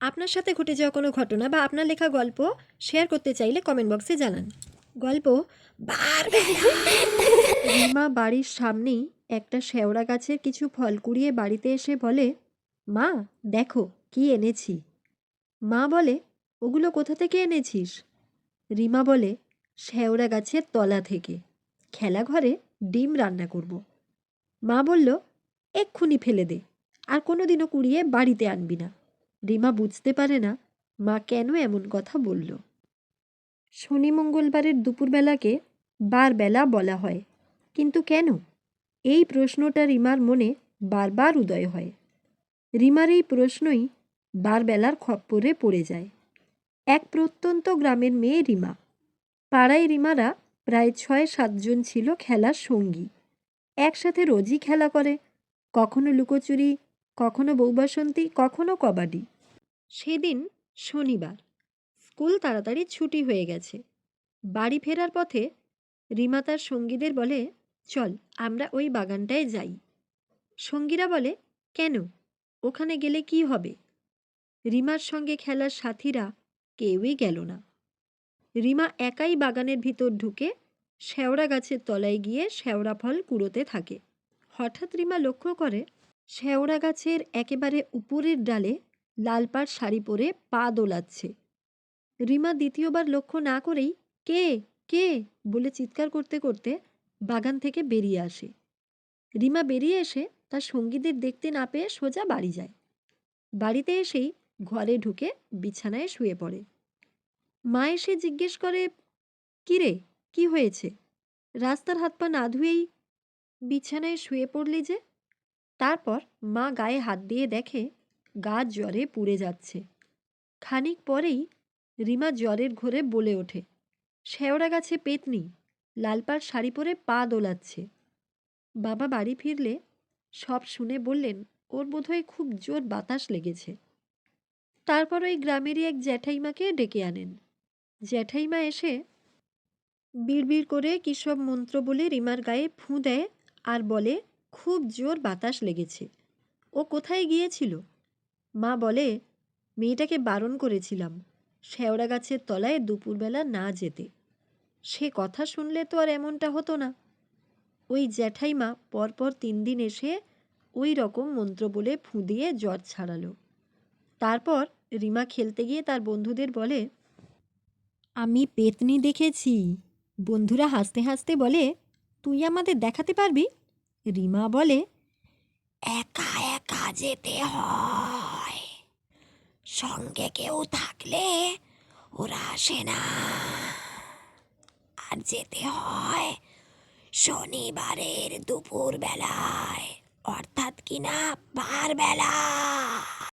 আপনার সাথে ঘটে যাওয়া কোনো ঘটনা বা আপনার লেখা গল্প শেয়ার করতে চাইলে কমেন্ট বক্সে জানান। গল্প রিমা বাড়ির সামনেই একটা শেওড়া গাছের কিছু ফল কুড়িয়ে বাড়িতে এসে বলে, মা, দেখো, কি এনেছি। মা বলে, ওগুলো কোথা থেকে এনেছিস? রিমা বলে, শেওড়া গাছের তলা থেকে। খেলাঘরে ডিম রান্না করব। মা বলল, এক্ষুনি ফেলে দে, আর কোনো দিনও কুড়িয়ে বাড়িতে আনবি না। রিমা বুঝতে পারে না মা কেন এমন কথা বলল। শনি মঙ্গলবারের দুপুরবেলাকে বারবেলা বলা হয়। কিন্তু কেন? এই প্রশ্নটা রিমার মনে বারবার উদয় হয়। রিমার এই প্রশ্নই বারবেলার খপ্পরে পড়ে যায়। এক প্রত্যন্ত গ্রামের মেয়ে রিমা। পাড়ায় রিমারা প্রায় ছয় সাতজন ছিল খেলার সঙ্গী। একসাথে রোজই খেলা করে। কখনো লুকোচুরি কখনো বৌবাসন্তী কখনো কবাডি। সেদিন শনিবার, স্কুল তাড়াতাড়ি ছুটি হয়ে গেছে। বাড়ি ফেরার পথে রিমা তার সঙ্গীদের বলে, চল, আমরা ওই বাগানটায় যাই। সঙ্গীরা বলে, কেন? ওখানে গেলে কি হবে? রিমার সঙ্গে খেলার সাথীরা কেউই গেল না। রিমা একাই বাগানের ভিতর ঢুকে শেওড়া গাছের তলায় গিয়ে শেওড়া ফল কুড়োতে থাকে। হঠাৎ রিমা লক্ষ্য করে শেওড়া গাছের একেবারে উপরের ডালে লাল পাড় শাড়ি পরে পা দোলাচ্ছে। রিমা দ্বিতীয়বার লক্ষ্য না করেই কে? কে? বলে চিৎকার করতে করতে বাগান থেকে বেরিয়ে আসে। রিমা বেরিয়ে এসে তার সঙ্গীদের দেখতে না পেয়ে সোজা বাড়ি যায়। বাড়িতে এসেই ঘরে ঢুকে বিছানায় শুয়ে পড়ে। মা এসে জিজ্ঞেস করে, "কি রে? কি হয়েছে? রাস্তার হাত পা না ধুয়েই বিছানায় শুয়ে পড়লি যে? তারপর মা গায়ে হাত দিয়ে দেখে গা জ্বরে পুড়ে যাচ্ছে। খানিক পরেই রিমা জ্বরের ঘোরে বলে ওঠে শেওড়া গাছে পেতনি, লালপাড় শাড়ি পরে পা দোলাচ্ছে। বাবা বাড়ি ফিরলে সব শুনে বললেন, ওর বোধহয় খুব জোর বাতাস লেগেছে। তারপর ওই গ্রামেরই এক জ্যাঠাইমাকে ডেকে আনেন। জ্যাঠাইমা এসে বিড়বিড় করে কী সব মন্ত্র বলে রিমার গায়ে ফুঁ দেয় আর বলে খুব জোর বাতাস লেগেছে। ও কোথায় গিয়েছিল? মা বলে, মেয়েটাকে বারণ করেছিলাম, শেওড়া গাছের তলায় দুপুরবেলা না যেতে। সে কথা শুনলে তো আর এমনটা হতো না। ওই জ্যাঠাইমা পরপর তিন দিন এসে ওই রকম মন্ত্র বলে ফুঁ দিয়ে জ্বর ছাড়ালো। তারপর রিমা খেলতে গিয়ে তার বন্ধুদের বলে, আমি পেতনি দেখেছি। বন্ধুরা হাসতে হাসতে বলে, তুই আমাদের দেখাতে পারবি? রিমা বলে, একা একা যেতে হয়। সঙ্গে কেউ থাকলে ওরা আসে না। আর যেতে হয় শনিবারের দুপুর বেলায় অর্থাৎ কিনা বারবেলা।